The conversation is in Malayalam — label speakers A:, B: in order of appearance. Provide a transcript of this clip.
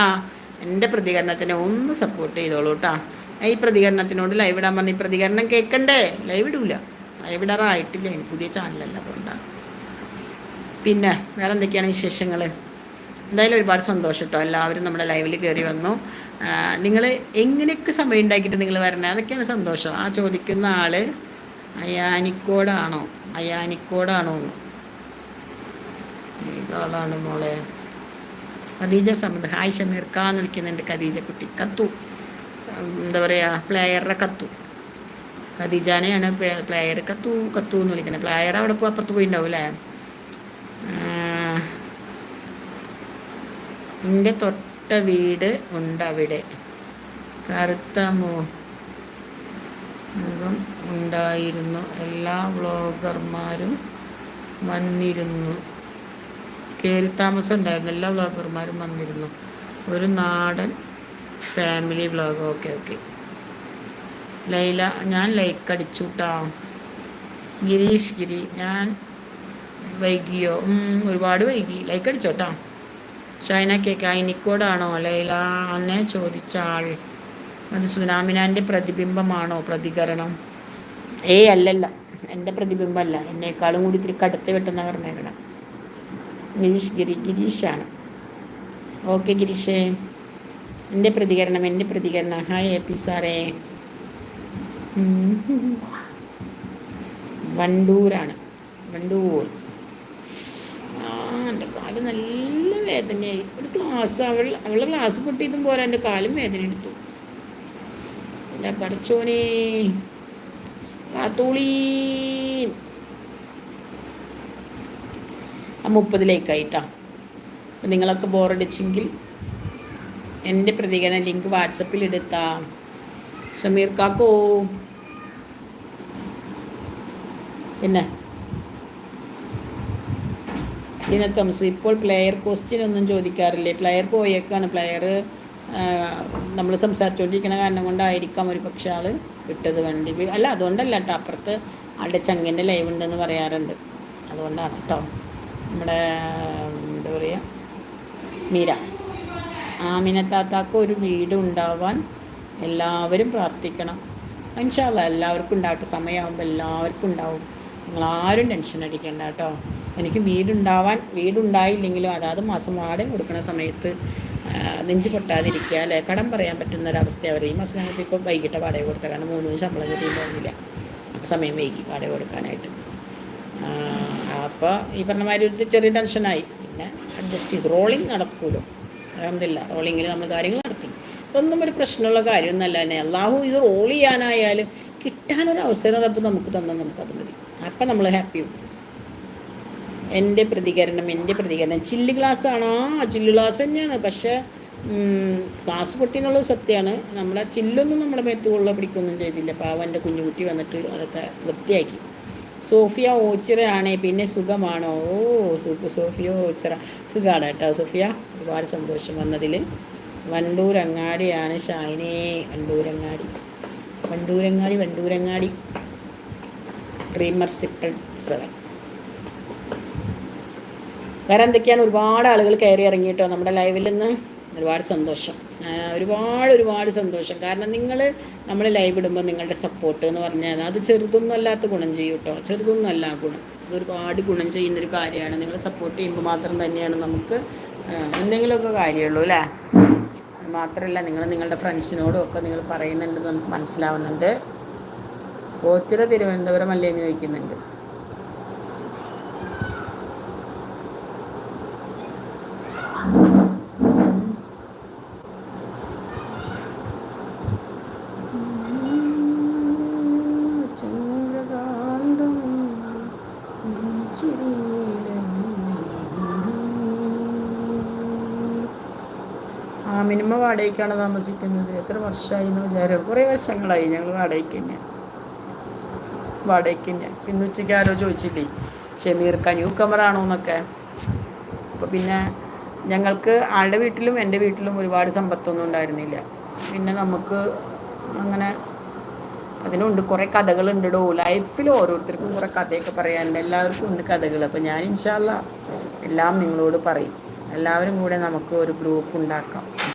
A: ആ എന്റെ പ്രതികരണത്തിനെ ഒന്ന് സപ്പോർട്ട് ചെയ്തോളൂ കേട്ടോ ഈ പ്രതികരണത്തിനോട് ലൈവ് ഇടാൻ പറഞ്ഞ ഈ പ്രതികരണം കേൾക്കണ്ടേ ലൈവ് ഇടൂല. ലൈവ് ഇടാറായിട്ടില്ല. പുതിയ ചാനലല്ല അതുകൊണ്ടാണ് പിന്നെ വേറെ എന്തൊക്കെയാണ് വിശേഷങ്ങൾ എന്തായാലും ഒരുപാട് സന്തോഷം കേട്ടോ എല്ലാവരും നമ്മുടെ ലൈവിൽ കയറി വന്നു. നിങ്ങൾ എങ്ങനെയൊക്കെ സമയം ഉണ്ടാക്കിയിട്ട് നിങ്ങൾ വരണേ? അതൊക്കെയാണ് സന്തോഷം. ആ ചോദിക്കുന്ന ആൾ അയാനിക്കോടാണോ? അയാനിക്കോടാണോ ഏതാളാണ് മോളെ? ഖദീജ സമദ് ഹായ് ഷമീർ കാ നിൽക്കുന്നുണ്ട് ഖദീജ കുട്ടി. കത്തു. എന്താ പറയുക പ്ലെയറുടെ കത്തു. ഖദീജാനെയാണ് പ്ലെയർ കത്തു കത്തു എന്ന് വിളിക്കുന്നത്. പ്ലെയർ അവിടെ പോയി അപ്പുറത്ത് പോയിണ്ടാവും അല്ലേ എന്റെ തൊട്ട വീട് ഉണ്ട് അവിടെ കറുത്ത മുഖം ഉണ്ടായിരുന്നു. എല്ലാ വ്ളോഗർമാരും വന്നിരുന്നു. കയറി താമസം ഉണ്ടായിരുന്നു എല്ലാ വ്ളോഗർമാരും വന്നിരുന്നു. ഒരു നാടൻ family vlog. Okay okay. Laila ഞാൻ ലൈക്ക് അടിച്ചു കേട്ടോ ഗിരീഷ് ഗിരി ഞാൻ വൈകിയോ? ഒരുപാട് വൈകി. ലൈക്ക് അടിച്ചോട്ടാ ഷൈന കേക്ക് ഐനിക്കോടാണോ ലൈല എന്നെ ചോദിച്ച ആൾ. അത് സുനാമിനാന്റെ പ്രതിബിംബമാണോ? പ്രതികരണം. ഏയ് അല്ലല്ല. എന്റെ പ്രതിബിംബമല്ല. എന്നേക്കാളും കൂടി ഇത്തിരി കടുത്ത് വെട്ടുന്ന പറഞ്ഞേക്കണം. ഗിരീഷ് ഗിരി ഗിരീഷാണ്. ഓക്കെ ഗിരീഷേ. എന്റെ പ്രതികരണം എന്റെ പ്രതികരണം. ഹായ് എ പി സാറേ. വണ്ടൂരാണ്. വണ്ടൂർ. എന്റെ കാൽ നല്ല വേദനയായി. ഒരു ക്ലാസ് അവൾ അവളെ ക്ലാസ് പൊട്ടിയതും പോലെ എന്റെ കാലും വേദന എടുത്തു. എന്റെ പഠിച്ചോനെ? കാത്തോളീ. ആ മുപ്പതിലേക്കായിട്ടാ. അപ്പം നിങ്ങളൊക്കെ ബോറടിച്ചെങ്കിൽ എന്റെ പ്രതികരണ ലിങ്ക് വാട്സപ്പിൽ എടുത്താ ഷമീർ കാക്കോ. പിന്നെ? ദിനത്തംസു ഇപ്പോൾ പ്ലെയർ ക്വസ്റ്റ്യൻ ഒന്നും ചോദിക്കാറില്ലേ? പ്ലെയർ പോയേക്കാണ്. പ്ലെയർ നമ്മൾ സംസാരിച്ചുകൊണ്ടിരിക്കുന്ന കാരണം കൊണ്ടായിരിക്കാം ഒരു പക്ഷെ ആൾ വിട്ടത് വണ്ടി. അല്ല അതുകൊണ്ടല്ല കേട്ടോ. അപ്പുറത്ത് ആളുടെ ചങ്ങിന്റെ ലൈവ് ഉണ്ടെന്ന് പറയാറുണ്ട്. അതുകൊണ്ടാണ് കേട്ടോ. നമ്മുടെ എന്താ പറയുക മീര. ആമിനത്താത്താക്ക് ഒരു വീട് ഉണ്ടാവാൻ എല്ലാവരും പ്രാർത്ഥിക്കണം. മനുഷ്യല്ല എല്ലാവർക്കും ഉണ്ടാകട്ടെ. സമയമാകുമ്പോൾ എല്ലാവർക്കും ഉണ്ടാവും. നിങ്ങളാരും ടെൻഷൻ അടിക്കേണ്ട കേട്ടോ. എനിക്ക് വീടുണ്ടാവാൻ വീടുണ്ടായില്ലെങ്കിലും അതാത് മാസം വാടക കൊടുക്കുന്ന സമയത്ത് നെഞ്ചു പൊട്ടാതിരിക്കുക അല്ലെ? കടം പറയാൻ പറ്റുന്ന ഒരവസ്ഥ അവർ ഈ മാസം ഞങ്ങൾക്ക് ഇപ്പോൾ വൈകിട്ട് വാടക കൊടുത്ത കാരണം മൂന്ന് ശമ്പളം കിട്ടിയിട്ടുണ്ടായിരുന്നില്ല സമയം വൈകി വാടക കൊടുക്കാനായിട്ട്. അപ്പോൾ ഈ പറഞ്ഞ മാതിരി ഒരു ചെറിയ ടെൻഷനായി. പിന്നെ അഡ്ജസ്റ്റ് ചെയ്തു. റോളിങ് നടക്കൂലോ? അലഹമില്ല റോളിങ്ങിൽ നമ്മൾ കാര്യങ്ങൾ നടത്തി. ഇതൊന്നും ഒരു പ്രശ്നമുള്ള കാര്യമൊന്നുമല്ല തന്നെ. അള്ളാഹു ഇത് റോൾ ചെയ്യാനായാലും കിട്ടാനൊരു അവസരം റബ്ബ് നമുക്ക് തന്നാൽ നമുക്കത് മതി. അപ്പം നമ്മൾ ഹാപ്പിയും എന്റെ പ്രതികരണം എന്റെ പ്രതികരണം. ചില്ല് ആണോ. ആ ചില്ല് ഗ്ലാസ് തന്നെയാണ്. പക്ഷേ ഗ്ലാസ് പൊട്ടി എന്നുള്ളത് സത്യമാണ്. നമ്മുടെ ചില്ലൊന്നും നമ്മുടെ മേത്ത് കൊള്ള പിടിക്കൊന്നും ചെയ്തില്ല പാവന്റെ കുഞ്ഞുകുട്ടി വന്നിട്ട് അതൊക്കെ വൃത്തിയാക്കി. സോഫിയ ഓച്ചിറയാണേ പിന്നെ സുഖമാണോ? ഓ സൂപ്പ് സോഫിയ ഓച്ചിറ. സുഖമാണ് കേട്ടോ സോഫിയ. ഒരുപാട് സന്തോഷം വന്നതിൽ വണ്ടൂരങ്ങാടിയാണ് ഷായിനെ വണ്ടൂരങ്ങാടി. വണ്ടൂരങ്ങാടി വണ്ടൂരങ്ങാടി. ഡ്രീമർ സിപ്പിൾ സെവൻ വേറെ എന്തൊക്കെയാണ്? ഒരുപാട് ആളുകൾ കയറി ഇറങ്ങിയിട്ടോ നമ്മുടെ ലൈവിൽ നിന്ന് ഒരുപാട് സന്തോഷം. ഒരുപാട് ഒരുപാട് സന്തോഷം. കാരണം നിങ്ങൾ നമ്മൾ ലൈവ് ഇടുമ്പോൾ നിങ്ങളുടെ സപ്പോർട്ട് എന്ന് പറഞ്ഞാൽ അത് ചെറുതൊന്നും അല്ലാത്ത ഗുണം ചെയ്യും കേട്ടോ ചെറുതൊന്നും അല്ല ഗുണം. അതൊരുപാട് ഗുണം ചെയ്യുന്നൊരു കാര്യമാണ്. നിങ്ങൾ സപ്പോർട്ട് ചെയ്യുമ്പോൾ മാത്രം തന്നെയാണ് നമുക്ക് എന്തെങ്കിലുമൊക്കെ കാര്യമുള്ളൂ അല്ലേ? മാത്രമല്ല നിങ്ങൾ നിങ്ങളുടെ ഫ്രണ്ട്സിനോടും ഒക്കെ നിങ്ങൾ പറയുന്നുണ്ടെന്ന് നമുക്ക് മനസ്സിലാവുന്നുണ്ട്. ഓച്ചിറ തിരുവനന്തപുരം അല്ലേ എന്ന് ചോദിക്കുന്നുണ്ട്. മിനിമം വാടകയ്ക്കാണ് താമസിക്കുന്നത്. എത്ര വർഷമായി എന്ന് വിചാരം. കുറേ വർഷങ്ങളായി ഞങ്ങൾ വാടകയ്ക്ക് തന്നെ വാടകയ്ക്ക് തന്നെ പിന്നെ ഉച്ചയ്ക്ക് ആരോ ചോദിച്ചില്ലേ? ഷമീർ കന്യൂ കമറാണോ എന്നൊക്കെ. അപ്പോൾ പിന്നെ ഞങ്ങൾക്ക് ആളുടെ വീട്ടിലും എന്റെ വീട്ടിലും ഒരുപാട് സമ്പത്തൊന്നും ഉണ്ടായിരുന്നില്ല. പിന്നെ നമുക്ക് അങ്ങനെ അതിനുണ്ട്. കുറേ കഥകളുണ്ടോ ലൈഫിൽ ഓരോരുത്തർക്കും കുറേ കഥയൊക്കെ പറയാനുണ്ട് എല്ലാവർക്കും ഉണ്ട് കഥകൾ. അപ്പോൾ ഞാൻ ഇൻഷാല്ല എല്ലാം നിങ്ങളോട് പറയും. എല്ലാവരും കൂടെ നമുക്ക് ഒരു ഗ്രൂപ്പ് ഉണ്ടാക്കാം.